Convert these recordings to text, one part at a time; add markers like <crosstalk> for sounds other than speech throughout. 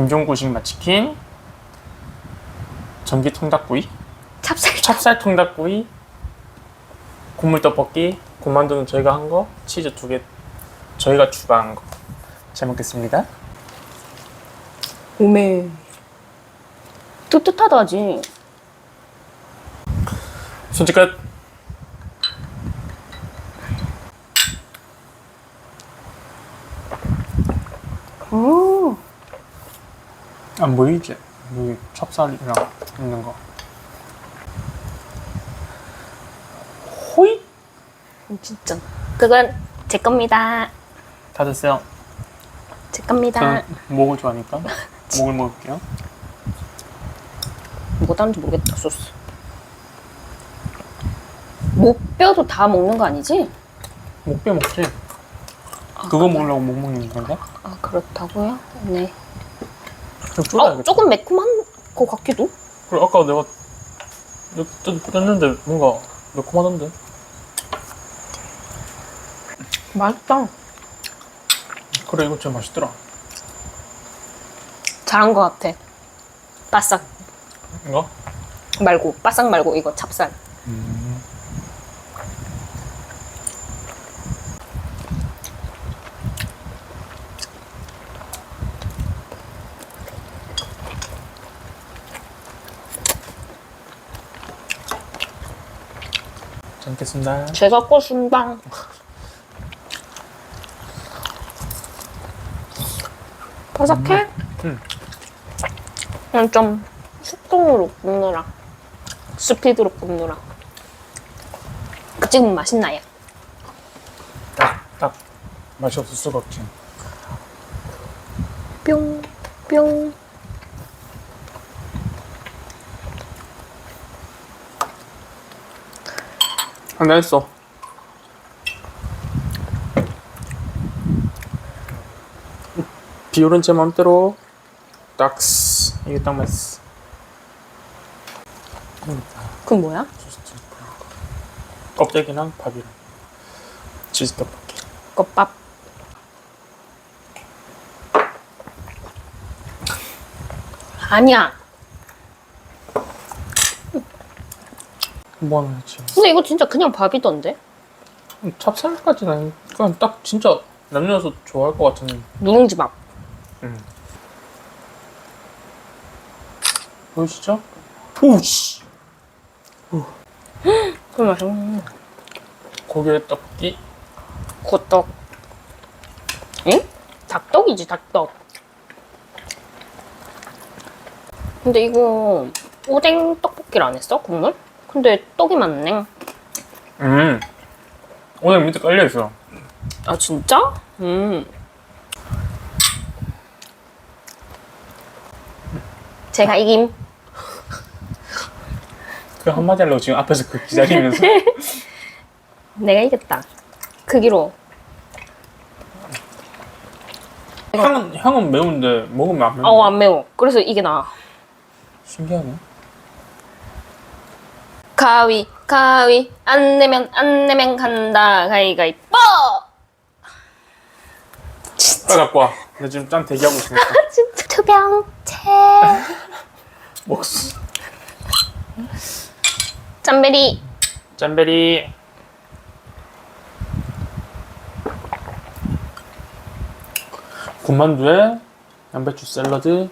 김종구식 맛치킨, 전기 통닭구이, 찹쌀 찹쌀 통닭구이, 국물 떡볶이, 군만두는 저희가 한 거, 치즈 두 개 저희가 추가한 거. 잘 먹겠습니다. 오메 뜨뜻하다지 손짓 끝. 음 안 보이지? 여기 찹쌀이랑 있는 거. 호잇! 진짜 그건 제 겁니다 다 됐어요. 제 겁니다 저는 목을 좋아하니까 <laughs> 목을 먹을게요. 뭐가 다른지 모르겠다 소스 목뼈도 다 먹는 거 아니지? 목뼈 먹지? 그거 먹으려고 목 먹는 건가? 아 그렇다고요? 네좀 어? 조금 매콤한 거 같기도? 그래, 아까 내가 뜯는데 뭔가 매콤하던데? 맛있다 그래, 이거 진짜 맛있더라. 잘한 거 같아 바싹 이거? 말고 바싹 말고 이거 찹쌀 먹겠습니다. 제가 거 순방 바삭해? 응. 그냥 좀 숙성으로 굽느라 스피드로 굽느라 그 지금 맛있나요? 딱, 딱. 맛이 없을 수가 없지. 뿅, 뿅. 한다 했어. 비율은 제 맘대로 딱스 이게 딱 맞어. 그건 뭐야? 껍데기랑 밥이랑 치즈 떡볶이. 껍밥. 아니야. 뭐 하나 했지? 근데 이거 진짜 그냥 밥이던데? 찹쌀까지는 그냥 딱 진짜 남녀노소 좋아할 것 같은. 누룽지 밥. 보이시죠? 오씨. <gasps> 그 맛있네. 고기 떡볶이. 고떡. 응? 닭떡이지, 닭떡. 근데 이거 오뎅 떡볶이를 안 했어? 국물? 근데 떡이 많네. 음. 오늘 밑에 깔려 있어. 아, 진짜? 음. 제가 이김. 그 한마디 하려고 지금 앞에서 그 기다리면서. <laughs> 내가 이겼다. 크기로. 향은 향은 매운데 먹으면 안 매운. 어, 안 매워. 그래서 이게 나아. 신기하네. 가위, 가위, 안 내면, 안 내면 간다. 가위가위뽀! 빨리 갖고 와. 나 지금 짠 대기하고 있으니까. 진짜 투병체. 먹스. 짬베리. 짠베리. 군만두에 양배추 샐러드.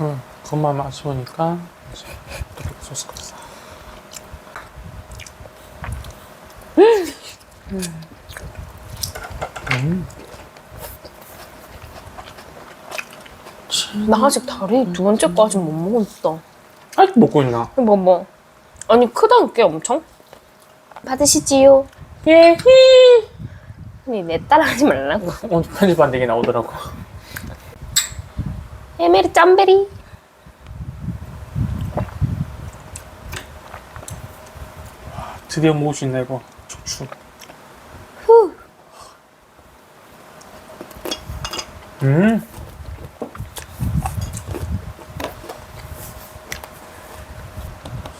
음, 그것만 아쉬우니까 소스까지 사. 나 아직 다리 두 번째 거 아직 못 먹었어. 아직 먹고 있나? 뭐, 뭐. 아니, 크다니까 엄청? 받으시지요. 예. 아니, 내 따라하지 말라고. 오늘 편집 안 되게 나오더라고. 에메리 짬베리. 드디어 먹을 수 있네 이거. 촉추. 후. 음.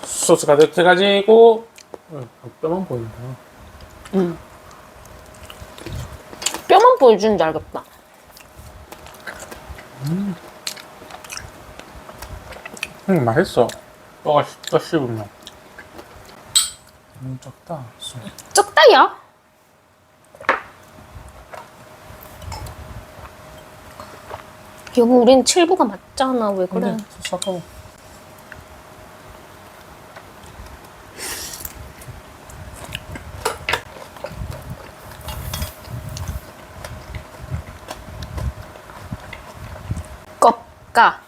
소스 가득 어, 뼈만 보인다. 뼈만 보여주는 줄 알겠다. 음 맛있어. 뼈가 씹- 뼈 씹으면. 음 적다. 술. 적다야. 여보, 우린 7부가 맞잖아. 왜 그래? 근데. 껍까.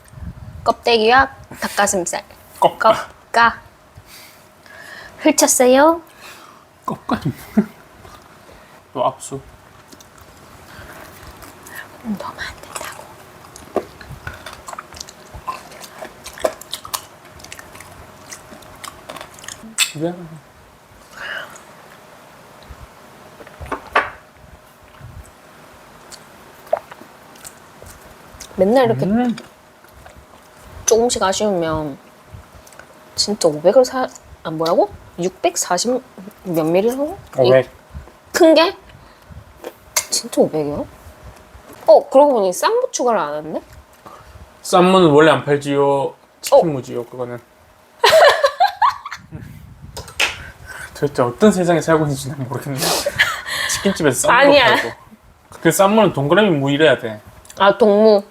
껍데기와 닭가슴살. 껍 껍까. 훑혔어요? 껍까지. <laughs> 또 압수. 넣으면 안 된다고. 미안. 맨날 이렇게 음. 조금씩 아쉬우면 진짜 500을 사, 아 뭐라고? 640 몇 밀리라고? 오백. 큰 게? 진짜 500이요? 어, 그러고 보니 쌍부 추가를 안 했네? 쌈무는 원래 안 팔지요. 치킨 무지요 그거는. <laughs> 도대체 어떤 세상에 살고 있는지 난 모르겠네. <laughs> 치킨집에서 쌈무 아니야. 팔고. 그 쌈무는 동그라미 무 이래야 돼. 아, 동무.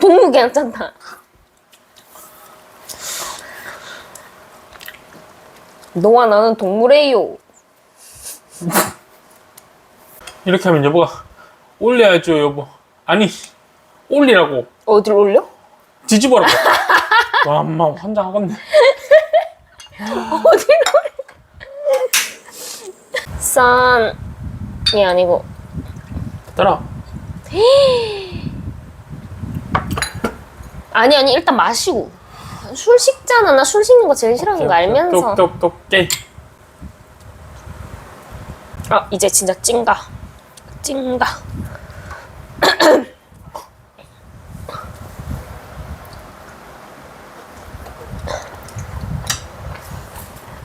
동무 괜찮다. 너와 나는 동물이에요. 이렇게 하면 여보가 올려야죠 여보. 아니 올리라고 어딜 올려? 뒤집어라고. 와 엄마 환장하겠네. 어딜 올려? 싼이 아니고 따라. 아니 아니 일단 마시고 술 식잖아 나 술 식는 거 제일 싫어하는 거 알면서. 똑똑똑 깨. 아 이제 진짜 찐가. 찐가. <coughs>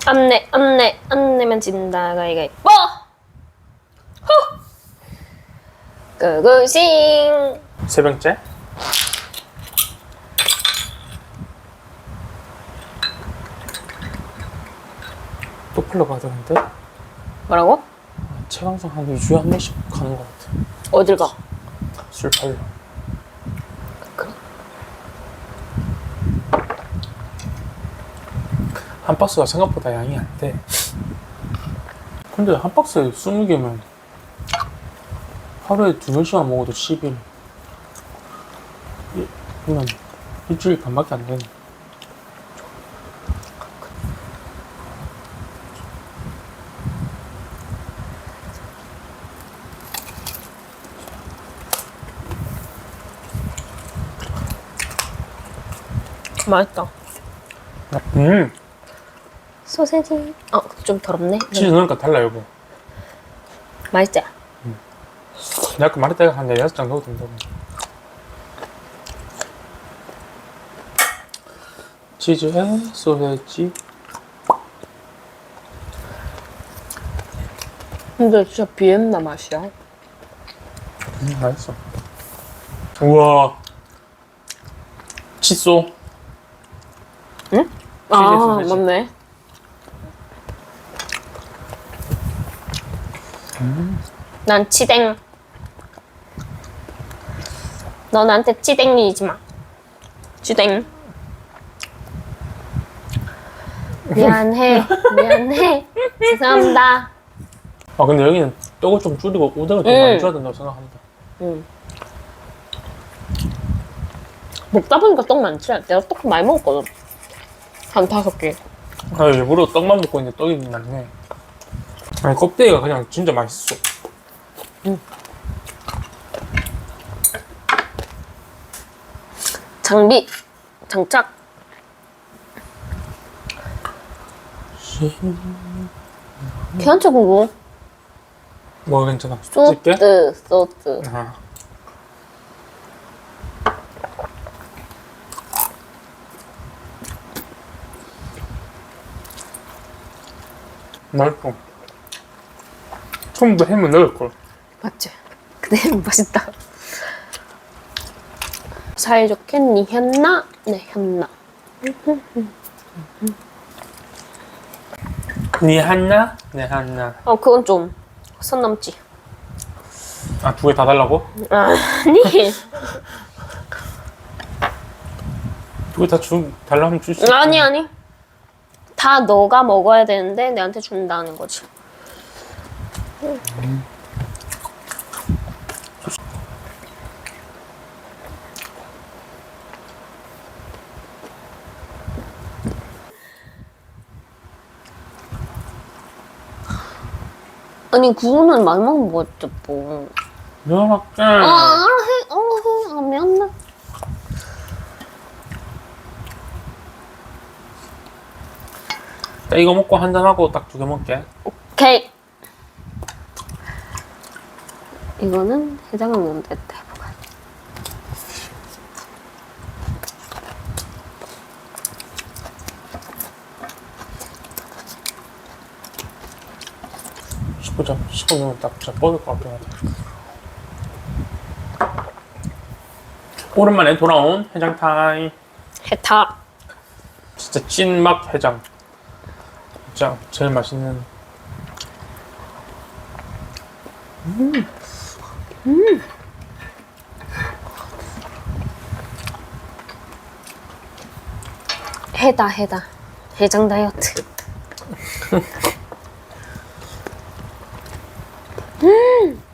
안내 안내 안내면 진다 가이가이뽀 후! 끄구싱. 세 병째. 또 풀러 가자는데 뭐라고? 최강성 한 2주에 한 번씩 가는 것 같아. 어딜 가? 술 팔러. 한 박스가 생각보다 양이 안 돼. 근데 한 박스에 20개면 하루에 두 번씩만 먹어도 10일. 그러면 일주일 반밖에 안 되네. 맛있다 음, 소세지 어 좀 더럽네 치즈 넣으니까 달라, 여보. 맛있지? 내가 아까 말했다가 한 6장 넣어도 된다고. 치즈에 소세지. 근데 진짜 비엔나 맛이야 음, 맛있어. 우와. 칫소. 아 소세지. 맞네 난 치댕 너 나한테 치댕이지 마 치댕 미안해 미안해 <laughs> 죄송합니다 아, 근데 여기는 떡을 좀 줄이고 오뎅을 좀 음. 많이 줘야 된다고 생각합니다. 응. 먹다 보니까 떡 많지 내가 떡 많이 먹었거든 한 다섯 개 아, 일부러 떡만 먹고 있는데 떡이 많네. 아니, 껍데기가 그냥 진짜 맛있어. 장비 장착 괜찮죠 그거 뭐 괜찮아. 찍게? 소스 소스 아. 맛있어. 처음부터 햄을 넣을걸. 맞지? 근데 <laughs> 맛있다 사이좋게 니 했나? 네 했나? 니 한나? 네 한나. 어 그건 좀 선 넘지. 아 두 개 다 달라고? 아니 두 개 다 주 달라면 줄 수 있지. 아니 아니 다 너가 먹어야 되는데 내한테 준다는 거지. 아니 그거는 많이 먹으면 뭐지 뭐. 미안할게. 아 알아 해, 알아 해. 아 미안해. 나 이거 먹고 한잔 하고 딱 두 개 먹게. 오케이. 이거는 해장을 먹는데 해보가. 씹고 잡 씹고 넣으면 딱 진짜 뻗을 것 같긴 하다. 오랜만에 돌아온 해장 타임. 해타. 진짜 찐막 해장. 진짜 제일 맛있는. 해다 해다. 해장 다이어트. <laughs> 음, 음, 음.